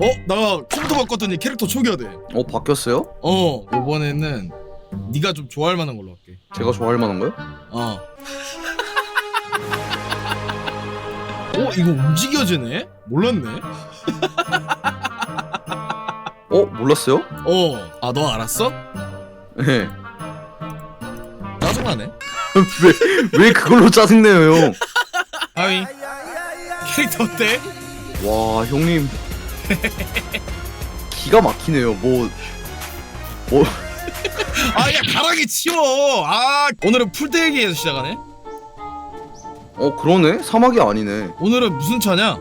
어? 나 컴퓨터 바꿨더니 캐릭터 초기화 돼. 어 바뀌었어요? 어, 이번에는 네가 좀 좋아할 만한 걸로 할게. 제가 좋아할 만한 거요? 어. 어, 이거 움직여지네? 몰랐네. 어 몰랐어요? 어, 아, 너 알았어? 네. 짜증나네. 왜, 왜 그걸로 짜증내요 형? 아이, 캐릭터 어때? 와 형님 기가 막히네요 뭐 뭐, 아, 야, 가랑이 치워. 아, 오늘은 풀떼기에서 시작하네. 어 그러네? 사막이 아니네 오늘은 무슨 차냐?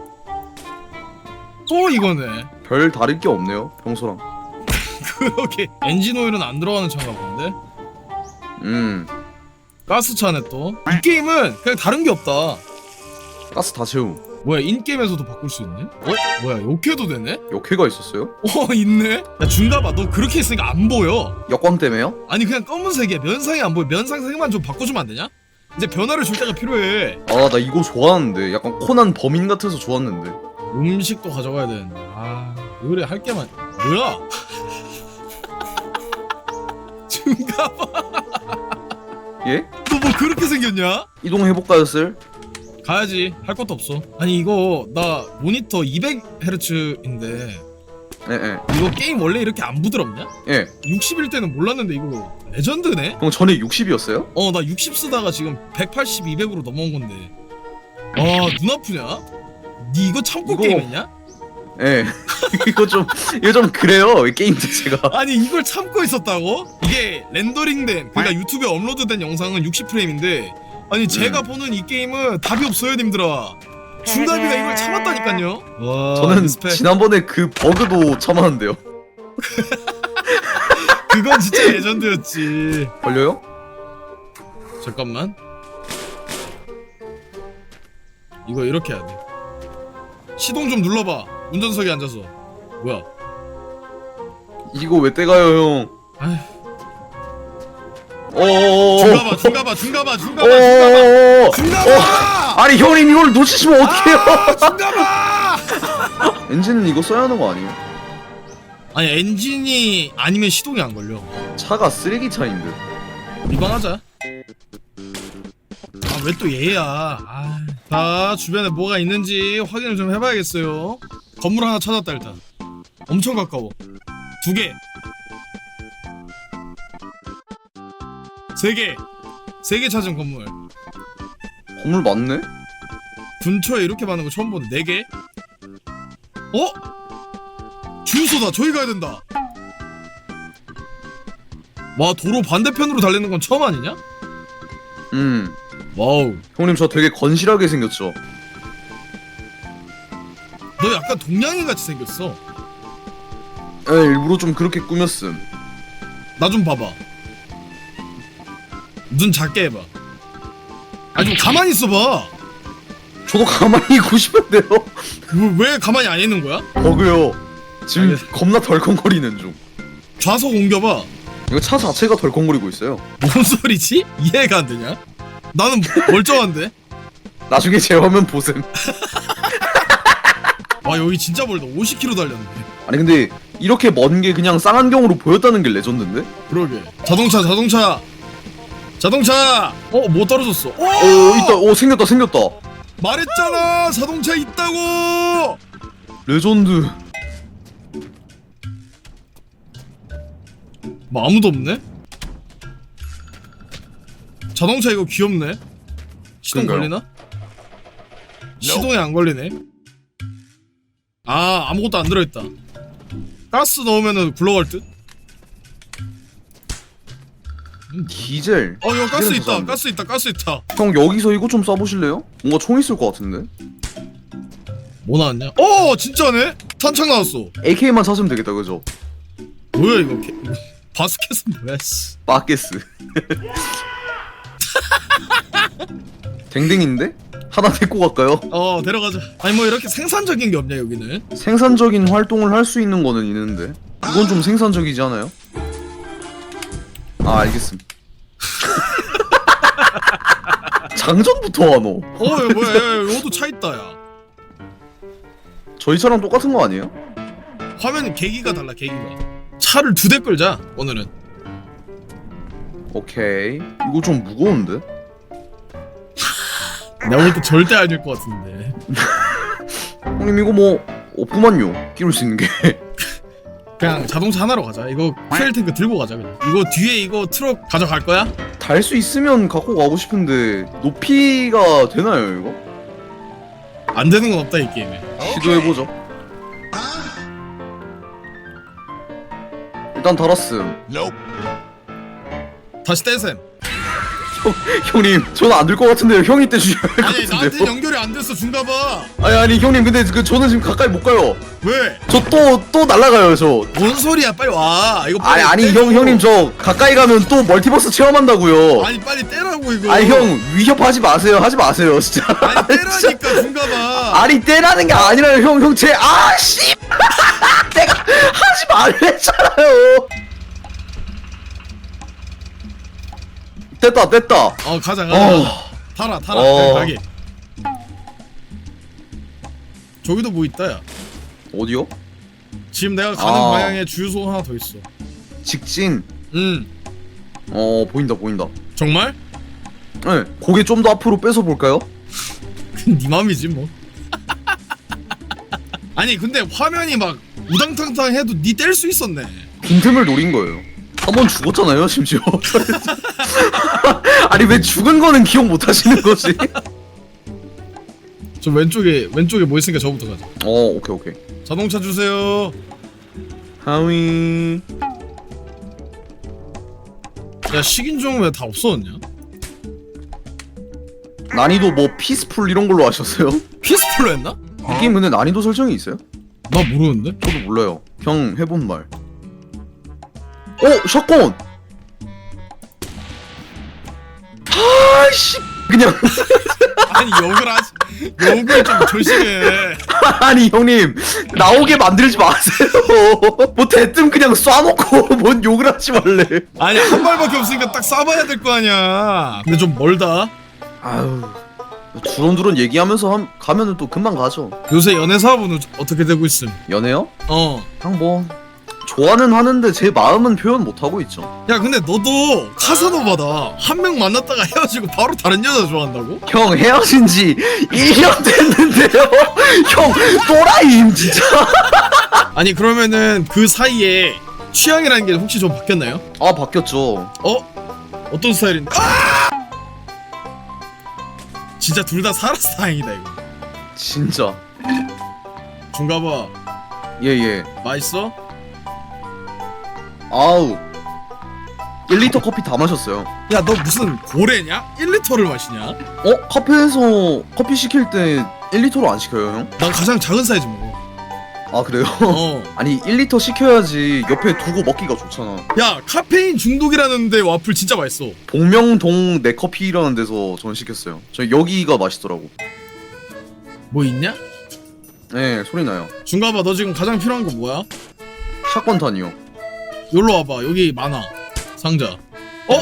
또 이거네. 별 다를 게 없네요 평소랑 그러게 엔진 오일은 안 들어가는 차인가 본데. 음 가스차네 또. 이 게임은 그냥 다른 게 없다. 가스 다 채움 뭐야 인게임에서도 바꿀 수 있네? 어? 뭐야 욕해도 되네? 역회가 있었어요? 어 있네? 야 준가봐 너 그렇게 있으니까 안 보여 역광 때문에요? 아니 그냥 검은색이야 면상이 안 보여 면상색만 좀 바꿔주면 안 되냐? 이제 변화를 줄 때가 필요해 아 나 이거 좋아하는데 약간 코난 범인 같아서 좋았는데 음식도 가져가야 되는데 아 그래 할 게만 뭐야? 준가봐 예? 너 뭐 그렇게 생겼냐? 이동해볼까요 쓸? 가야지 할 것도 없어 아니 이거 나 모니터 200Hz인데 예 예 이거 게임 원래 이렇게 안 부드럽냐? 예. 60일 때는 몰랐는데 이거 레전드네? 형 전에 60이었어요? 어 나 60 쓰다가 지금 180, 200으로 넘어온 건데 아눈 아프냐? 니 이거 참고 이거- 게임했냐? 예 이거 좀 이거 좀 그래요 이 게임 자체가 아니 이걸 참고 있었다고? 이게 렌더링된 그러니까 유튜브에 업로드된 영상은 60프레임인데 아니 제가 보는 이 게임은 답이 없어요 님들아. 중답이가 이걸 참았다니까요. 와 저는 리스펙. 지난번에 그 버그도 참았는데요. 그건 진짜 레전드였지. 걸려요? 잠깐만. 이거 이렇게 해야 돼. 시동 좀 눌러봐. 운전석에 앉아서. 뭐야? 이거 왜 떼가요 형? 아휴. 중가봐 중가봐 중가봐 중가봐 중가봐 어어어어 중가봐. 아니 형님 이걸 놓치시면 어떡해요? 아 중가봐! 엔진은 이거 써야 하는 거 아니에요? 아니 엔진이 아니면 시동이 안 걸려. 차가 쓰레기 차인데 리방하자. 아 왜 또 얘야? 아, 자 주변에 뭐가 있는지 확인을 좀 해봐야겠어요. 건물 하나 찾았다 일단. 엄청 가까워. 두개 세개 세 개 찾은 건물 건물 맞네? 근처에 이렇게 많은 거 처음 보네. 네 개? 어? 주유소다. 저기 가야 된다. 와 도로 반대편으로 달리는 건 처음 아니냐? 음 와우. 형님 저 되게 건실하게 생겼죠? 너 약간 동양인 같이 생겼어. 에 일부러 좀 그렇게 꾸몄음 나 좀 봐봐. 눈 작게 해봐. 아니 좀 가만히 있어봐. 저도 가만히 있고 싶은데요 왜, 왜 가만히 안 있는 거야? 버그요 지금 알겠- 겁나 덜컹거리는 중 좌석 옮겨봐. 이거 차 자체가 덜컹거리고 있어요 뭔 소리지? 이해가 안 되냐? 나는 멀쩡한데? 나중에 제 화면 보셈 와 여기 진짜 멀다. 50km 달렸네. 아니 근데 이렇게 먼 게 그냥 쌍안경으로 보였다는 게 레전드인데? 그러게 자동차 자동차 자동차! 어 뭐 떨어졌어? 오 오 있다. 오 생겼다 생겼다. 말했잖아! 자동차 있다고! 레전드. 뭐 아무도 없네? 자동차 이거 귀엽네? 시동 그런가요? 걸리나? 시동이 안 걸리네? 아 아무것도 안 들어있다. 가스 넣으면은 굴러갈 듯? 디젤. 어 이거 가스 있다 죄송합니다. 가스 있다 가스 있다. 형 여기서 이거 좀 쏴보실래요? 뭔가 총 있을 것 같은데? 뭐 나왔냐? 어 진짜네? 탄창 나왔어. AK만 찾으면 되겠다 그죠? 뭐야 이거? 개- 바스켓은 뭐야 씨. 빠게스. 댕댕인데? 하나 데리고 갈까요? 어 데려가자. 아니 뭐 이렇게 생산적인 게 없냐 여기는? 생산적인 활동을 할 수 있는 거는 있는데. 이건 좀 생산적이지 않아요? 아 알겠음 장전부터 하노 어 야, 뭐야 야, 야, 여기도 차 있다 야 저희 차랑 똑같은 거 아니에요? 화면 계기가 달라 계기가 차를 두 대 끌자 오늘은 오케이. 이거 좀 무거운데? 내가 볼때 절대 아닐 것 같은데 형님 이거 뭐 없구만요. 끼울 수 있는 게. 그냥 자동차 하나로 가자 이거 퓨엘 탱크 들고 가자 그냥 이거 뒤에 이거 트럭 가져갈 거야? 달 수 있으면 갖고 가고 싶은데 높이가 되나요 이거? 안 되는 건 없다 이 게임에 시도해보죠. 일단 달았음. 다시 떼셈 형님, 저는 안 될 것 같은데요. 형이 떼주셔야 할 것 아니 나한테 같은데요. 연결이 안 됐어 중가봐 아니 아니 형님 근데 그 저는 지금 가까이 못 가요. 왜? 저 또 또 날아가요 저. 뭔 소리야 빨리 와 이거 아니 빨리 아니 떼줘. 형 형님 저 가까이 가면 또 멀티버스 체험한다고요. 아니 빨리 떼라고 이거 아니 형 위협하지 마세요. 하지 마세요 진짜. 아니 떼라니까 중가봐 아니 떼라는 게 아니라요 형 형 제 아씨 내가 하지 말랬잖아요. 뗐다 뗐다. 어 가자 가자 어. 타라 타라 어. 가게 저기도 뭐 있다 야 어디요? 지금 내가 가는 아. 방향에 주유소 하나 더 있어 직진. 응어 보인다 보인다. 정말? 네 고개 좀 더 앞으로 빼서 볼까요? 네 맘이지 뭐 아니 근데 화면이 막 우당탕탕 해도 니 뗄 수 있었네 빈틈을 노린 거예요. 한번 죽었잖아요, 심지어. 아니 왜 죽은 거는 기억 못 하시는 거지? 저 왼쪽에 왼쪽에 뭐 있으니까 저부터 가자 어, 오케이 오케이. 자동차 주세요 하위. 야 식인종 왜 다 없어졌냐? 난이도 뭐 피스풀 이런 걸로 하셨어요? 피스풀로 했나? 이 게임 근데 난이도 설정이 있어요? 나 모르는데? 저도 몰라요. 형 해본 말. 어, 샷건. 아씨, 그냥 아니 욕을 하지 욕을 좀 조심해 아니 형님 나오게 만들지 마세요. 뭐 대뜸 그냥 쏴놓고 뭔 욕을 하지 말래. 아니 한 발밖에 없으니까 딱 쏴봐야 될 거 아니야 근데 좀 멀다 아유 두런두런 얘기하면서 함, 가면은 또 금방 가죠 요새 연애 사업은 어떻게 되고 있음? 연애요? 어. 그냥 뭐 좋아는 하는데 제 마음은 표현 못 하고 있죠 야 근데 너도 카사노바다 한 명 만났다가 헤어지고 바로 다른 여자 좋아한다고? 형 헤어진 지 1년 됐는데요 형 또라이임 진짜 아니 그러면은 그 사이에 취향이라는 게 혹시 좀 바뀌었나요? 아 바뀌었죠 어? 어떤 스타일인데? 아! 진짜 둘 다 살아서 다행이다 이거 진짜 중가봐 예예 맛있어? 아우 1리터 커피 다 마셨어요 야 너 무슨 고래냐? 1리터를 마시냐? 어? 카페에서 커피 시킬 때 1리터로 안 시켜요 형? 난 가장 작은 사이즈 먹어 아 그래요? 어. 아니 1리터 시켜야지 옆에 두고 먹기가 좋잖아 야 카페인 중독이라는데 와플 진짜 맛있어 복명동 내 커피라는 데서 전 시켰어요. 저 여기가 맛있더라고. 뭐 있냐? 네, 소리 나요. 중가봐 너 지금 가장 필요한 거 뭐야? 샷건 탄이요. 여기로 와봐 여기 많아 상자 어?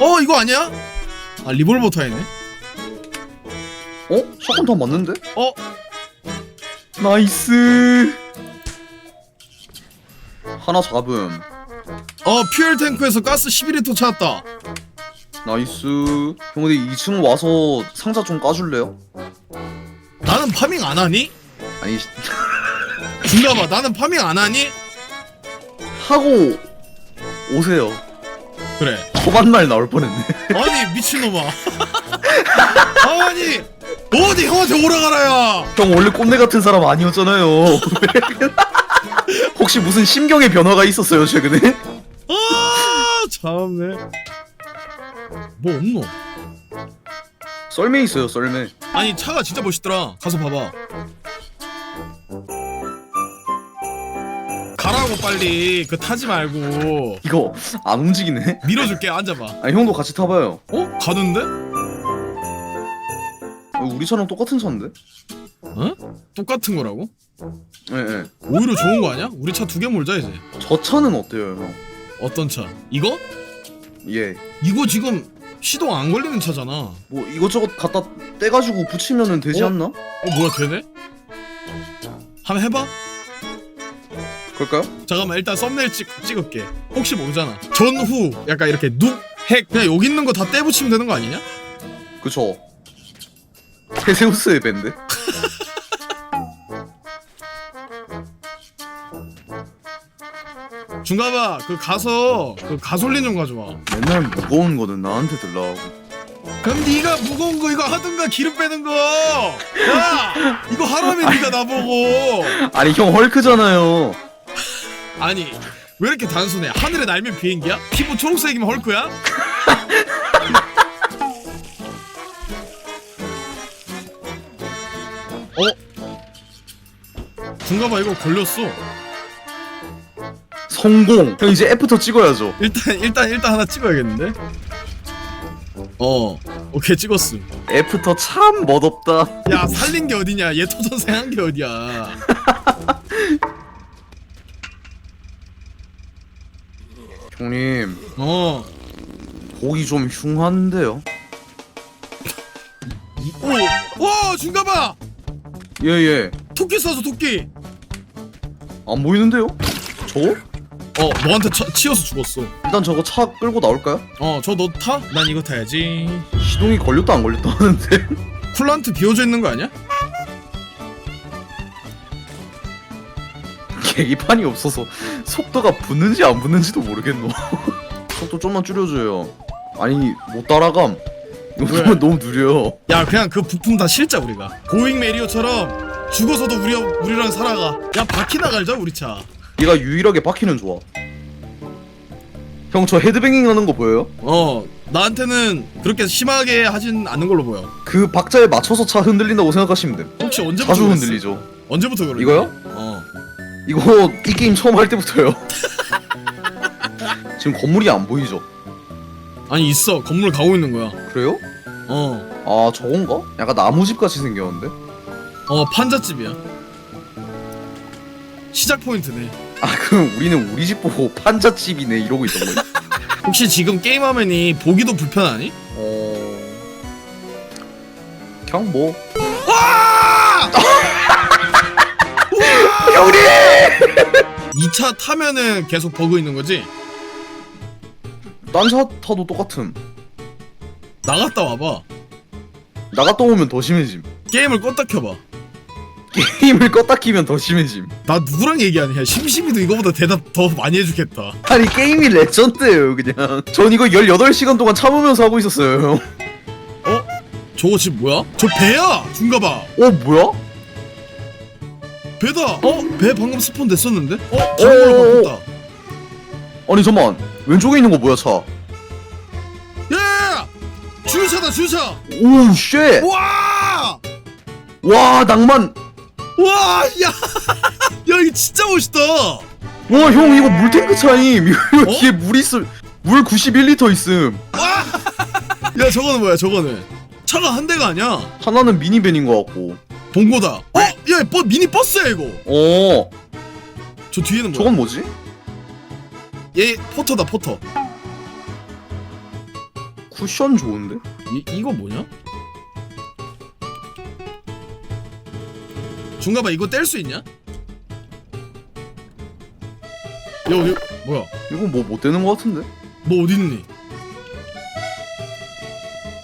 어 이거 아니야? 아 리볼버 타이네 어? 샷건 탄 맞는데? 어? 나이스. 하나 잡음. 어 퓨엘 탱크에서 가스 11리터 찾았다 나이스. 형 근데 2층 와서 상자 좀 까줄래요? 나는 파밍 안 하니? 아니 중가봐 나는 파밍 안 하니? 하고 오세요. 그래 초반 날 나올 뻔했네. 아니 미친놈아 아니 어디 형한테 오라가라야 형 원래 꼰대 같은 사람 아니었잖아요. 혹시 무슨 심경의 변화가 있었어요 최근에? 아 참네 뭐 없노? 썰매 있어요 썰매. 아니 차가 진짜 멋있더라 가서 봐봐 가라고 빨리 그 타지 말고 이거 안 움직이네. 밀어줄게 앉아봐 아니 형도 같이 타봐요. 어? 가는데? 어, 우리 차랑 똑같은 차인데? 어? 똑같은 거라고? 예, 예. 오히려 좋은 거 아니야? 우리 차 두 개 몰자 이제 저 차는 어때요, 형? 어떤 차? 이거? 예. 이거 지금 시동 안 걸리는 차잖아 뭐 이것저것 갖다 떼가지고 붙이면은 되지 어? 않나? 어 뭐야 되네? 한번 해봐 그럴까요? 잠깐만 일단 썸네일 찍, 찍을게. 혹시 모르잖아. 전후 약간 이렇게 눕핵. 그냥 여기 있는 거 다 떼붙이면 되는 거 아니냐? 그쵸. 테세우스의 밴드? 중가봐. 그 가서 그 가솔린 좀 가져와. 맨날 무거운 거는 나한테 들라고. 그럼 네가 무거운 거 이거 하든가 기름 빼는 거 야! 이거 하라며 네가 나보고. 아니 형 헐크잖아요 아니 왜 이렇게 단순해? 하늘에 날면 비행기야? 피부 초록색이면 헐크야? 어? 중가봐 이거 걸렸어. 성공. 형 이제 애프터 찍어야죠. 일단 일단 일단 하나 찍어야겠는데? 어. 오케이 찍었음. 애프터 참 멋없다. 야 살린 게 어디냐? 얘 토전생 한 게 어디야 형님 어 고기 좀 흉한데요 이- 오! 와 중가봐 예예 토끼 쏴줘 토끼 안 보이는데요? 저거? 어 너한테 쳐, 치여서 죽었어 일단 저거 차 끌고 나올까요? 어 저 너 타? 난 이거 타야지 시동이 걸렸다 안 걸렸다 하는데 쿨란트 비워져 있는 거 아니야? 계기판이 없어서 속도가 붙는지 안 붙는지도 모르겠노. 속도 좀만 줄여줘요. 아니 못 따라감. 이거 왜? 너무, 너무 느려. 야 그냥 그 부품 다 실자 우리가. 고잉 메리오처럼 죽어서도 우리, 우리랑 살아가. 야 바퀴 나 갈자 우리 차. 얘가 유일하게 바퀴는 좋아. 형 저 헤드뱅잉 하는 거 보여요? 어 나한테는 그렇게 심하게 하진 않는 걸로 보여. 그 박자에 맞춰서 차 흔들린다고 생각하시면 돼요 혹시 언제부터 자주 그랬어? 흔들리죠. 언제부터 그래? 이거요? 어 이거 이 게임 처음 할 때부터요 지금 건물이 안 보이죠? 아니 있어 건물 가고 있는 거야 그래요? 어아 저건가? 약간 나무집 같이 생겼는데? 어 판잣집이야 시작 포인트네 아 그럼 우리는 우리 집 보고 판잣집이네 이러고 있던 거야? 혹시 지금 게임 화면이 보기도 불편하니? 어... 그냥 뭐 형님! 2차 타면은 계속 버그 있는 거지? 딴차 타도 똑같음 나갔다 와봐 나갔다 오면 더 심해짐 게임을 껐다 켜봐 게임을 껐다 키면 더 심해짐 나 누구랑 얘기하냐 심심이도 이거보다 대답 더 많이 해주겠다 아니 게임이 레전드예요 그냥 전 이거 18시간 동안 참으면서 하고 있었어요 형. 저거 지금 뭐야? 저 배야! 중가봐 어 뭐야? 배다! 어? 배 방금 스폰 됐었는데? 어? 오, 오, 자동으로 바꿨다 아니 잠만 왼쪽에 있는 거 뭐야 차 야! 주유차다 주유차! 오우 쉣! 와! 와 낭만 와! 야! 야 이거 진짜 멋있다! 와 형 이거 물탱크 차임 이거 어? 뒤에 물 있음 물 91리터 있음 와! 야 저거는 뭐야 저거는 차가 한 대가 아니야 하나는 미니밴인 거 같고 봉고다 어? 야 버, 미니 버스야 이거 어저 뒤에는 뭐야? 저건 뭐지? 얘 포터다 포터 쿠션 좋은데? 이, 이거 뭐냐? 중가봐 이거 뗄 수 있냐? 야 어디 뭐야 이거 뭐못 되는 거 같은데? 너 어딨니?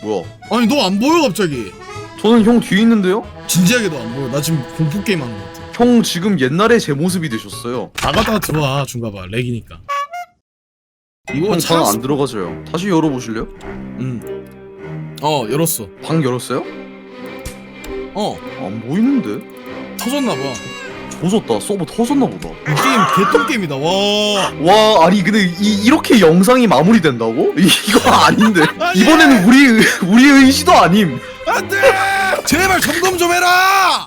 뭐야 아니 너 안 보여 갑자기 저는 형 뒤에 있는데요? 진지하게 너안 보여. 나 지금 공포 게임 하는 거 같아. 형 지금 옛날에 제 모습이 되셨어요. 나가다가 들어와 중가봐. 렉이니까. 이거 형차방안 들어가져요 다시 열어보실래요? 응 어 열었어. 방 열었어요? 어. 안 보이는데? 터졌나 봐. 조졌다. 서버 터졌나 보다. 이 게임 개똥 게임이다. 와. 와 아니 근데 이, 이렇게 영상이 마무리된다고? 이, 이거 아닌데. 이번에는 우리 의- 우리 의지도 아님. 안돼 제발 점검 좀 해라